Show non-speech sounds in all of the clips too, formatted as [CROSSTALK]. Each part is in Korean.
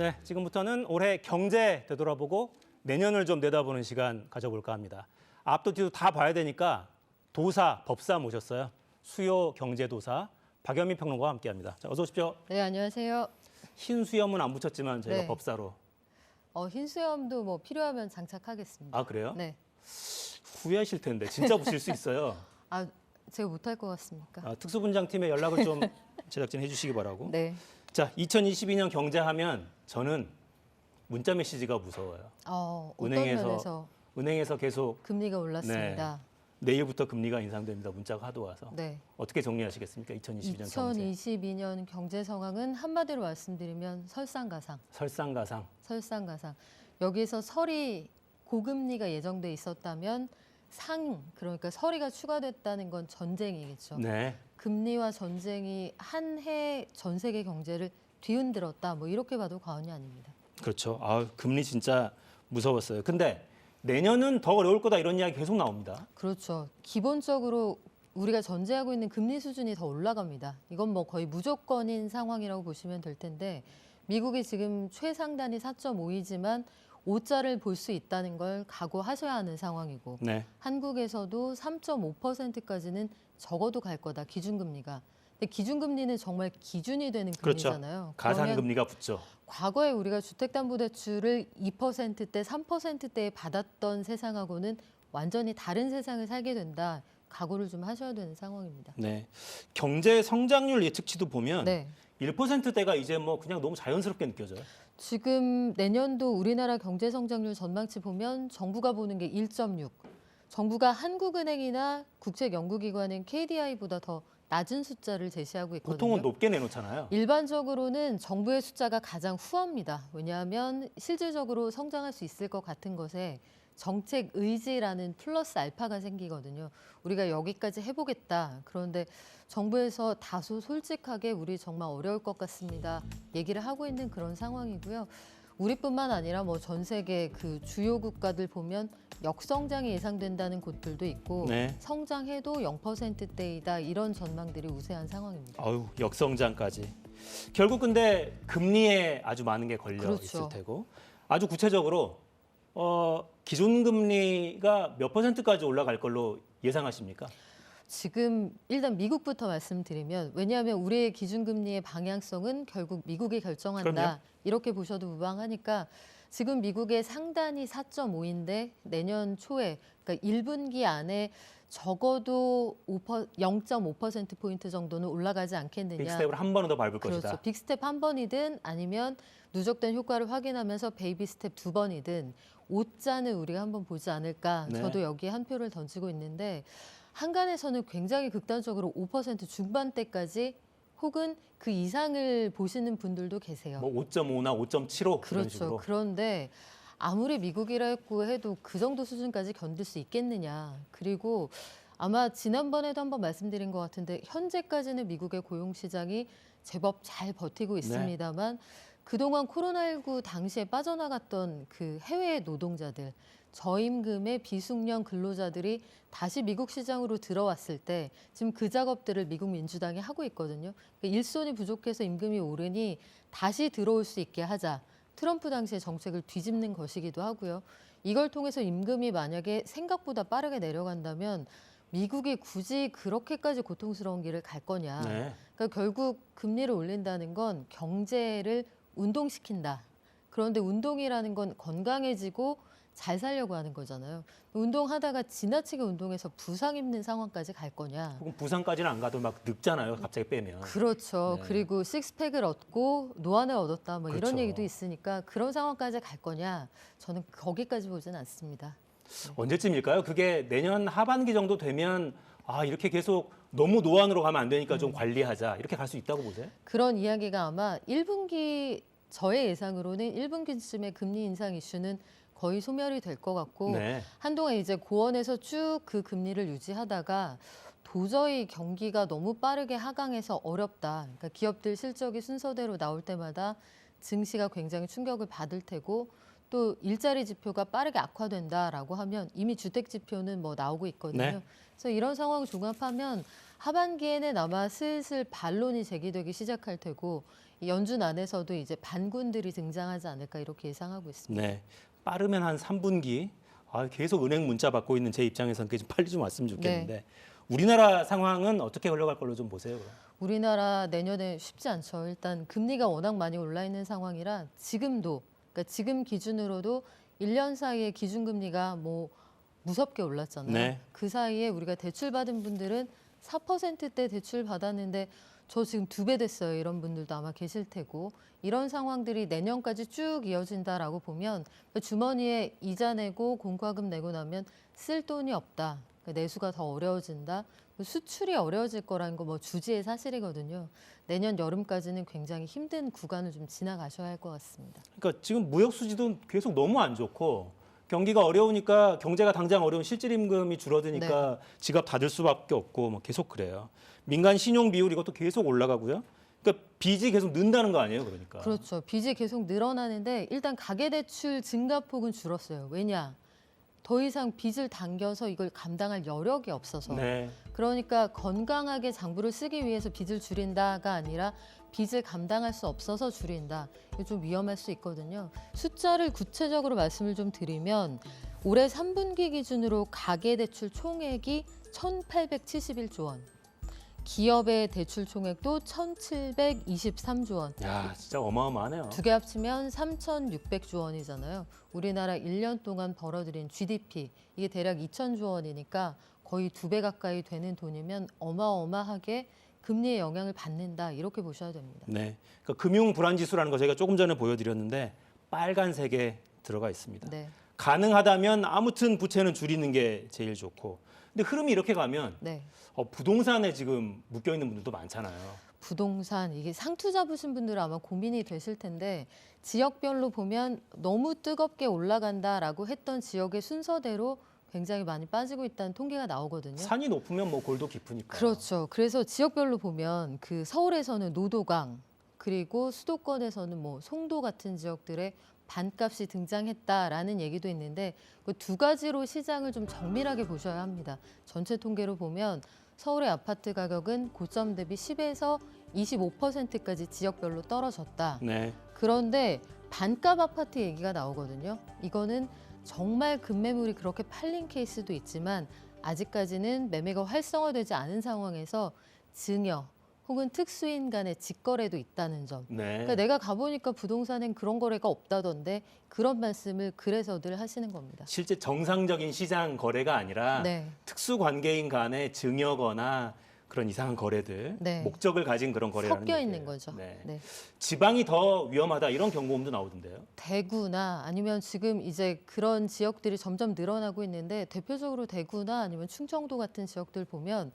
네, 지금부터는 올해 경제 되돌아보고 내년을 좀 내다보는 시간 가져볼까 합니다. 앞도 뒤도 다 봐야 되니까 도사, 법사 모셨어요. 수요 경제도사 박연민 평론가와 함께합니다. 자, 어서 오십시오. 네, 안녕하세요. 흰 수염은 안 붙였지만 저희가 네. 법사로. 어, 흰 수염도 뭐 필요하면 장착하겠습니다. 아 그래요? 네. 후회하실 텐데 진짜 붙일 수 있어요. [LAUGHS] 아, 제가 못할 것 같습니까? 아, 특수분장팀에 연락을 좀 제작진 해주시기 바라고. 네. 자, 2022년 경제하면 저는 문자 메시지가 무서워요. 어, 은행에서 면에서 은행에서 계속 금리가 올랐습니다. 내일부터 금리가 인상됩니다. 문자가 하도 와서. 네. 어떻게 정리하시겠습니까? 2022년 경제. 2022년 경제 상황은 한마디로 말씀드리면 설상가상, 설상가상. 설상가상. 여기서 설이 고금리가 예정돼 있었다면 상 그러니까 설이가 추가됐다는 건 전쟁이겠죠. 네. 금리와 전쟁이 한 해 전 세계 경제를 뒤흔들었다. 뭐 이렇게 봐도 과언이 아닙니다. 그렇죠. 아, 금리 진짜 무서웠어요. 근데 내년은 더 어려울 거다 이런 이야기 계속 나옵니다. 그렇죠. 기본적으로 우리가 전제하고 있는 금리 수준이 더 올라갑니다. 이건 뭐 거의 무조건인 상황이라고 보시면 될 텐데 미국이 지금 최상단이 4.5이지만 5자를 볼 수 있다는 걸 각오하셔야 하는 상황이고 네. 한국에서도 3.5%까지는 적어도 갈 거다 기준금리가. 근데 기준금리는 정말 기준이 되는 그렇죠. 금리잖아요. 가산 그러면 금리가 붙죠. 과거에 우리가 주택담보대출을 2%대, 3%대에 받았던 세상하고는 완전히 다른 세상을 살게 된다. 각오를 좀 하셔야 되는 상황입니다. 네. 경제 성장률 예측치도 보면 네. 1%대가 이제 뭐 그냥 너무 자연스럽게 느껴져요. 지금 내년도 우리나라 경제 성장률 전망치 보면 정부가 보는 게 1.6. 정부가 한국은행이나 국책연구기관인 KDI보다 더 낮은 숫자를 제시하고 있거든요. 보통은 높게 내놓잖아요. 일반적으로는 정부의 숫자가 가장 후합니다. 왜냐하면 실질적으로 성장할 수 있을 것 같은 것에 정책 의지라는 플러스 알파가 생기거든요. 우리가 여기까지 해보겠다. 그런데 정부에서 다소 솔직하게 우리 정말 어려울 것 같습니다. 얘기를 하고 있는 그런 상황이고요. 우리뿐만 아니라 뭐 전 세계 그 주요 국가들 보면 역성장이 예상된다는 곳들도 있고 네. 성장해도 0%대이다 이런 전망들이 우세한 상황입니다. 아유, 역성장까지. 결국 근데 금리에 아주 많은 게 걸려 그렇죠. 있을 테고 아주 구체적으로 어, 기준 금리가 몇 퍼센트까지 올라갈 걸로 예상하십니까? 지금 일단 미국부터 말씀드리면 왜냐하면 우리의 기준금리의 방향성은 결국 미국이 결정한다 그럼요. 이렇게 보셔도 무방하니까 지금 미국의 상단이 4.5인데 내년 초에 그러니까 1분기 안에 적어도 0.5% 포인트 정도는 올라가지 않겠느냐. 빅스텝을 한 번은 더 밟을 그렇죠. 것이다. 빅스텝 한 번이든 아니면 누적된 효과를 확인하면서 베이비 스텝 두 번이든 오자는 우리가 한번 보지 않을까. 네. 저도 여기에 한 표를 던지고 있는데 한간에서는 굉장히 극단적으로 5% 중반대까지 혹은 그 이상을 보시는 분들도 계세요. 뭐 5.5나 5.75 이런 그렇죠. 그런데 아무리 미국이라고 해도 그 정도 수준까지 견딜 수 있겠느냐. 그리고 아마 지난번에도 한번 말씀드린 것 같은데 현재까지는 미국의 고용 시장이 제법 잘 버티고 있습니다만 그동안 코로나19 당시에 빠져나갔던 그 해외 노동자들 저임금의 비숙련 근로자들이 다시 미국 시장으로 들어왔을 때 지금 그 작업들을 미국 민주당이 하고 있거든요. 그러니까 일손이 부족해서 임금이 오르니 다시 들어올 수 있게 하자. 트럼프 당시의 정책을 뒤집는 것이기도 하고요. 이걸 통해서 임금이 만약에 생각보다 빠르게 내려간다면 미국이 굳이 그렇게까지 고통스러운 길을 갈 거냐. 네. 그러니까 결국 금리를 올린다는 건 경제를 운동시킨다. 그런데 운동이라는 건 건강해지고 잘 살려고 하는 거잖아요. 운동하다가 지나치게 운동해서 부상 입는 상황까지 갈 거냐. 혹은 부산까지는 안 가도 막 늙잖아요. 갑자기 빼면. 그렇죠. 네. 그리고 식스팩을 얻고 노안을 얻었다. 뭐 그렇죠. 이런 얘기도 있으니까 그런 상황까지 갈 거냐. 저는 거기까지 보진 않습니다. 언제쯤일까요? 그게 내년 하반기 정도 되면 아 이렇게 계속 너무 노안으로 가면 안 되니까 음. 좀 관리하자 이렇게 갈 수 있다고 보세요? 그런 이야기가 아마 1분기 저의 예상으로는 1분기쯤에 금리 인상 이슈는 거의 소멸이 될 것 같고 네. 한동안 이제 고원에서 쭉 그 금리를 유지하다가 도저히 경기가 너무 빠르게 하강해서 어렵다. 그러니까 기업들 실적이 순서대로 나올 때마다 증시가 굉장히 충격을 받을 테고 또 일자리 지표가 빠르게 악화된다라고 하면 이미 주택 지표는 뭐 나오고 있거든요. 네. 그래서 이런 상황을 종합하면 하반기에는 아마 슬슬 반론이 제기되기 시작할 테고 이 연준 안에서도 이제 반군들이 등장하지 않을까 이렇게 예상하고 있습니다. 네. 빠르면 한 3분기. 아, 계속 은행 문자 받고 있는 제 입장에서는 그게 좀 빨리 좀 왔으면 좋겠는데. 네. 우리나라 상황은 어떻게 흘러갈 걸로 좀 보세요. 그럼? 우리나라 내년에 쉽지 않죠. 일단 금리가 워낙 많이 올라 있는 상황이라 지금도 그러니까 지금 기준으로도 1년 사이에 기준금리가 뭐 무섭게 올랐잖아요. 네. 그 사이에 우리가 대출 받은 분들은 4%대 대출 받았는데 저 지금 두 배 됐어요. 이런 분들도 아마 계실 테고 이런 상황들이 내년까지 쭉 이어진다라고 보면 주머니에 이자 내고 공과금 내고 나면 쓸 돈이 없다. 그러니까 내수가 더 어려워진다. 수출이 어려워질 거라는 거 뭐 주지의 사실이거든요. 내년 여름까지는 굉장히 힘든 구간을 좀 지나가셔야 할 것 같습니다. 그러니까 지금 무역 수지도 계속 너무 안 좋고 경기가 어려우니까 경제가 당장 어려운 실질 임금이 줄어드니까 네. 지갑 닫을 수밖에 없고 뭐 계속 그래요. 민간 신용 비율 이것도 계속 올라가고요. 그러니까 빚이 계속 는다는 거 아니에요, 그러니까. 그렇죠. 빚이 계속 늘어나는데 일단 가계 대출 증가폭은 줄었어요. 왜냐? 더 이상 빚을 당겨서 이걸 감당할 여력이 없어서. 네. 그러니까 건강하게 장부를 쓰기 위해서 빚을 줄인다가 아니라 빚을 감당할 수 없어서 줄인다. 이거 좀 위험할 수 있거든요. 숫자를 구체적으로 말씀을 좀 드리면 올해 3분기 기준으로 가계대출 총액이 1,871조 원. 기업의 대출 총액도 1,723조 원. 야, 진짜 어마어마하네요. 두 개 합치면 3,600조 원이잖아요. 우리나라 1년 동안 벌어들인 GDP 이게 대략 2,000조 원이니까 거의 두 배 가까이 되는 돈이면 어마어마하게 금리의 영향을 받는다 이렇게 보셔야 됩니다. 네. 그러니까 금융 불안 지수라는 거 저희가 조금 전에 보여드렸는데 빨간색에 들어가 있습니다. 네, 가능하다면 아무튼 부채는 줄이는 게 제일 좋고. 근데 흐름이 이렇게 가면 네. 어, 부동산에 지금 묶여 있는 분들도 많잖아요. 부동산 이게 상투 잡으신 분들은 아마 고민이 되실 텐데 지역별로 보면 너무 뜨겁게 올라간다라고 했던 지역의 순서대로 굉장히 많이 빠지고 있다는 통계가 나오거든요. 산이 높으면 뭐 골도 깊으니까. 그렇죠. 그래서 지역별로 보면 그 서울에서는 노도강 그리고 수도권에서는 뭐 송도 같은 지역들의 반값이 등장했다라는 얘기도 있는데 그 두 가지로 시장을 좀 정밀하게 보셔야 합니다. 전체 통계로 보면 서울의 아파트 가격은 고점 대비 10에서 25%까지 지역별로 떨어졌다. 네. 그런데 반값 아파트 얘기가 나오거든요. 이거는 정말 급매물이 그렇게 팔린 케이스도 있지만 아직까지는 매매가 활성화되지 않은 상황에서 증여 혹은 특수인 간의 직거래도 있다는 점. 네. 그러니까 내가 가보니까 부동산엔 그런 거래가 없다던데 그런 말씀을 그래서들 하시는 겁니다. 실제 정상적인 시장 거래가 아니라 네. 특수 관계인 간의 증여거나 그런 이상한 거래들, 네. 목적을 가진 그런 거래라는 섞여 얘기예요. 있는 거죠. 네. 네. 지방이 더 위험하다 이런 경고음도 나오던데요. 대구나 아니면 지금 이제 그런 지역들이 점점 늘어나고 있는데 대표적으로 대구나 아니면 충청도 같은 지역들 보면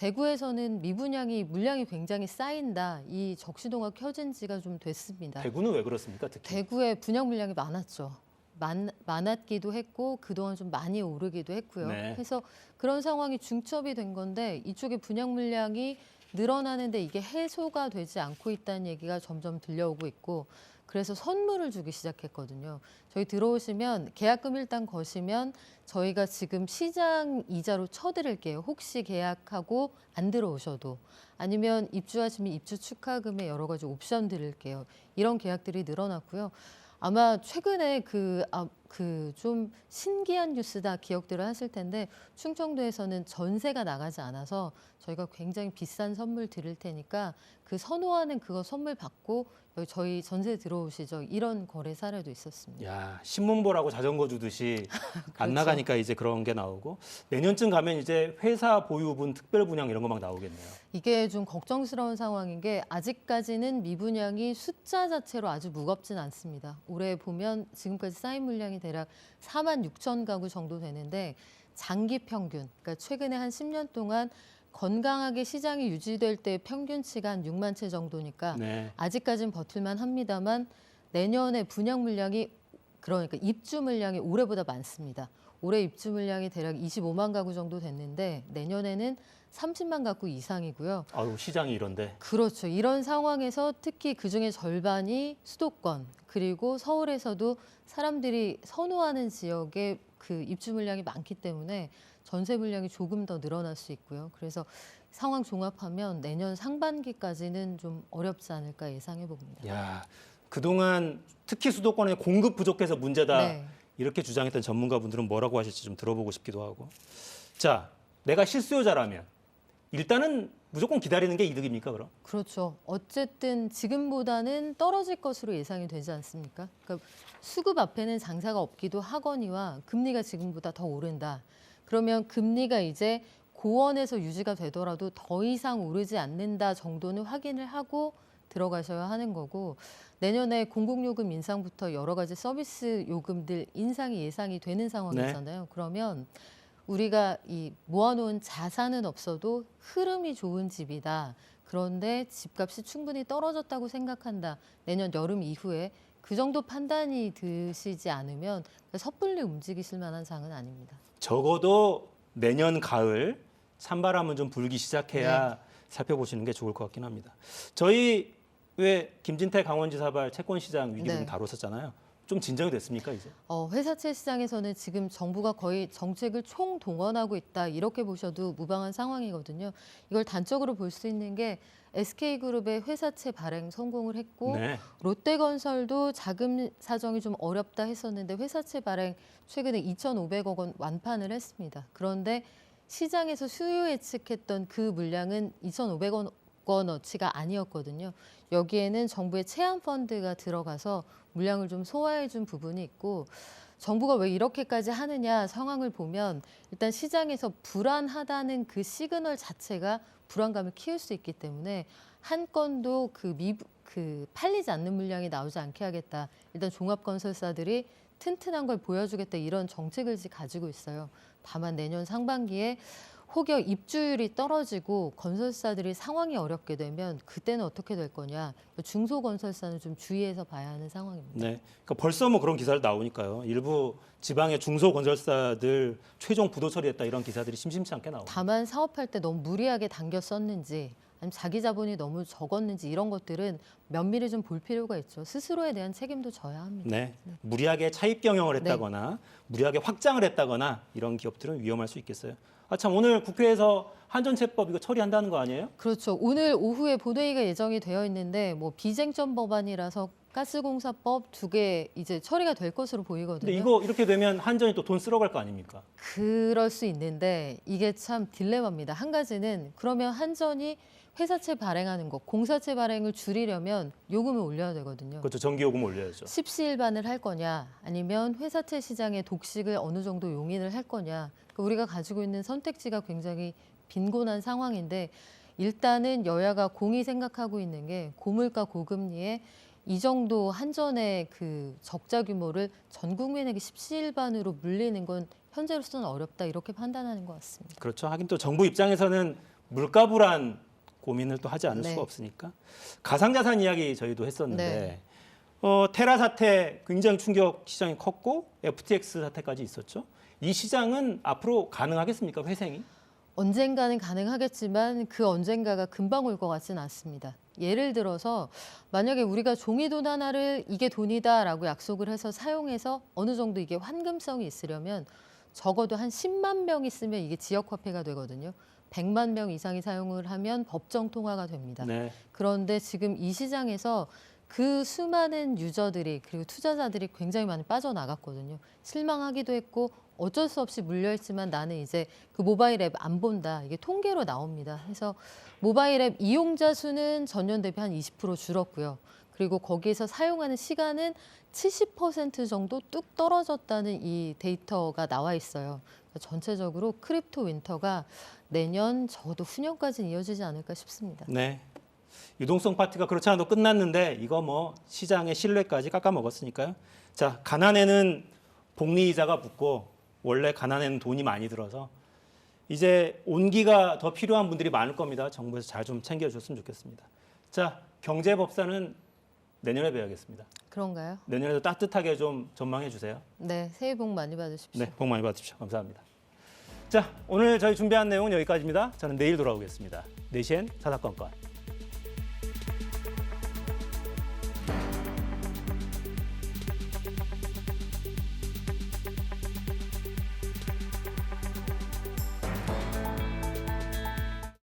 대구에서는 미분양이 물량이 굉장히 쌓인다. 이 적시도가 켜진 지가 좀 됐습니다. 대구는 왜 그렇습니까? 특히. 대구에 분양 물량이 많았죠. 많, 많았기도 했고 그동안 좀 많이 오르기도 했고요. 네. 그래서 그런 상황이 중첩이 된 건데 이쪽에 분양 물량이 늘어나는데 이게 해소가 되지 않고 있다는 얘기가 점점 들려오고 있고 그래서 선물을 주기 시작했거든요. 저희 들어오시면 계약금 일단 거시면 저희가 지금 시장 이자로 쳐드릴게요. 혹시 계약하고 안 들어오셔도 아니면 입주하시면 입주 축하금에 여러 가지 옵션 드릴게요. 이런 계약들이 늘어났고요. 아마 최근에 그, 아, 그 좀 신기한 뉴스다 기억들을 하실 텐데 충청도에서는 전세가 나가지 않아서 저희가 굉장히 비싼 선물 드릴 테니까 그 선호하는 그거 선물 받고 저희 전세 들어오시죠. 이런 거래 사례도 있었습니다. 야 신문 보라고 자전거 주듯이 [LAUGHS] 그렇죠. 안 나가니까 이제 그런 게 나오고 내년쯤 가면 이제 회사 보유분 특별 분양 이런 거 막 나오겠네요. 이게 좀 걱정스러운 상황인 게 아직까지는 미분양이 숫자 자체로 아주 무겁진 않습니다. 올해 보면 지금까지 쌓인 물량이 대략 4만 6천 가구 정도 되는데 장기 평균, 그러니까 최근에 한 10년 동안 건강하게 시장이 유지될 때 평균치가 한 6만 채 정도니까 네. 아직까지는 버틸만 합니다만 내년에 분양 물량이 그러니까 입주 물량이 올해보다 많습니다. 올해 입주 물량이 대략 25만 가구 정도 됐는데 내년에는 30만 가구 이상이고요. 아유 시장이 이런데. 그렇죠. 이런 상황에서 특히 그중에 절반이 수도권 그리고 서울에서도 사람들이 선호하는 지역에 그 입주 물량이 많기 때문에 전세 물량이 조금 더 늘어날 수 있고요. 그래서 상황 종합하면 내년 상반기까지는 좀 어렵지 않을까 예상해 봅니다. 야, 그동안 특히 수도권의 공급 부족해서 문제다. 네. 이렇게 주장했던 전문가분들은 뭐라고 하실지 좀 들어보고 싶기도 하고. 자, 내가 실수요자라면 일단은 무조건 기다리는 게 이득입니까, 그럼? 그렇죠. 어쨌든 지금보다는 떨어질 것으로 예상이 되지 않습니까? 그러니까 수급 앞에는 장사가 없기도 하거니와 금리가 지금보다 더 오른다. 그러면 금리가 이제 고원에서 유지가 되더라도 더 이상 오르지 않는다 정도는 확인을 하고 들어가셔야 하는 거고 내년에 공공요금 인상부터 여러 가지 서비스 요금들 인상이 예상이 되는 상황이잖아요. 그러면 우리가 이 모아놓은 자산은 없어도 흐름이 좋은 집이다. 그런데 집값이 충분히 떨어졌다고 생각한다. 내년 여름 이후에 그 정도 판단이 드시지 않으면 섣불리 움직이실 만한 상은 아닙니다. 적어도 내년 가을 찬바람은 좀 불기 시작해야 네. 살펴보시는 게 좋을 것 같긴 합니다. 저희 왜 김진태 강원지사발 채권시장 위기 좀 네. 다뤘었잖아요. 좀 진정이 됐습니까 이제? 어, 회사채 시장에서는 지금 정부가 거의 정책을 총 동원하고 있다 이렇게 보셔도 무방한 상황이거든요. 이걸 단적으로 볼 수 있는 게 SK그룹의 회사채 발행 성공을 했고 네. 롯데건설도 자금 사정이 좀 어렵다 했었는데 회사채 발행 최근에 2,500억 원 완판을 했습니다. 그런데 시장에서 수요 예측했던 그 물량은 2,500억 원어치가 아니었거든요. 여기에는 정부의 체험 펀드가 들어가서 물량을 좀 소화해 준 부분이 있고 정부가 왜 이렇게까지 하느냐 상황을 보면 일단 시장에서 불안하다는 그 시그널 자체가 불안감을 키울 수 있기 때문에 한 건도 그, 미, 그 팔리지 않는 물량이 나오지 않게 하겠다. 일단 종합건설사들이 튼튼한 걸 보여주겠다 이런 정책을 지- 가지고 있어요. 다만 내년 상반기에 혹여 입주율이 떨어지고 건설사들이 상황이 어렵게 되면 그때는 어떻게 될 거냐. 중소 건설사는 좀 주의해서 봐야 하는 상황입니다. 네. 그러니까 벌써 뭐 그런 기사를 나오니까요. 일부 지방의 중소 건설사들 최종 부도 처리했다 이런 기사들이 심심치 않게 나오고. 다만 사업할 때 너무 무리하게 당겨 썼는지 아니면 자기 자본이 너무 적었는지 이런 것들은 면밀히 좀 볼 필요가 있죠. 스스로에 대한 책임도 져야 합니다. 네. 무리하게 차입 경영을 했다거나 무리하게 확장을 했다거나 이런 기업들은 위험할 수 있겠어요. 아 참 오늘 국회에서 한전채법 이거 처리한다는 거 아니에요? 그렇죠. 오늘 오후에 본회의가 예정이 되어 있는데 뭐 비쟁점 법안이라서 가스공사법 두 개 이제 처리가 될 것으로 보이거든요. 근데 이거 이렇게 되면 한전이 또 돈 쓸어 갈 거 아닙니까? 그럴 수 있는데 이게 참 딜레마입니다. 한 가지는 그러면 한전이 회사채 발행하는 거, 공사채 발행을 줄이려면 요금을 올려야 되거든요. 그렇죠. 전기요금 올려야죠. 십시일반을 할 거냐, 아니면 회사채 시장의 독식을 어느 정도 용인을 할 거냐. 그러니까 우리가 가지고 있는 선택지가 굉장히 빈곤한 상황인데 일단은 여야가 공히 생각하고 있는 게 고물가 고금리에 이 정도 한전의 그 적자 규모를 전 국민에게 십시일반으로 물리는 건 현재로서는 어렵다 이렇게 판단하는 것 같습니다. 그렇죠. 하긴 또 정부 입장에서는 물가 불안 고민을 또 하지 않을 네. 수가 없으니까 가상자산 이야기 저희도 했었는데 네. 어, 테라 사태 굉장히 충격 시장이 컸고 FTX 사태까지 있었죠. 이 시장은 앞으로 가능하겠습니까 회생이? 언젠가는 가능하겠지만 그 언젠가가 금방 올 것 같지는 않습니다. 예를 들어서 만약에 우리가 종이돈 하나를 이게 돈이다라고 약속을 해서 사용해서 어느 정도 이게 환금성이 있으려면 적어도 한 10만 명 있으면 이게 지역 화폐가 되거든요. 100만 명 이상이 사용을 하면 법정 통화가 됩니다. 네. 그런데 지금 이 시장에서 그 수많은 유저들이 그리고 투자자들이 굉장히 많이 빠져나갔거든요. 실망하기도 했고 어쩔 수 없이 물려있지만 나는 이제 그 모바일 앱 안 본다. 이게 통계로 나옵니다. 그래서 모바일 앱 이용자 수는 전년 대비 한 20% 줄었고요. 그리고 거기에서 사용하는 시간은 70% 정도 뚝 떨어졌다는 이 데이터가 나와 있어요. 그러니까 전체적으로 크립토 윈터가 내년 적어도 후년까지는 이어지지 않을까 싶습니다. 네. 유동성 파티가 그렇지 않아도 끝났는데 이거 뭐 시장의 신뢰까지 깎아먹었으니까요. 자, 가난에는 복리 이자가 붙고 원래 가난에는 돈이 많이 들어서 이제 온기가 더 필요한 분들이 많을 겁니다. 정부에서 잘 좀 챙겨줬으면 좋겠습니다. 자, 경제법사는 내년에 뵈야겠습니다. 그런가요? 내년에도 따뜻하게 좀 전망해 주세요. 네, 새해 복 많이 받으십시오. 네, 복 많이 받으십시오. 감사합니다. 자, 오늘 저희 준비한 내용은 여기까지입니다. 저는 내일 돌아오겠습니다. 4시엔 사사건건.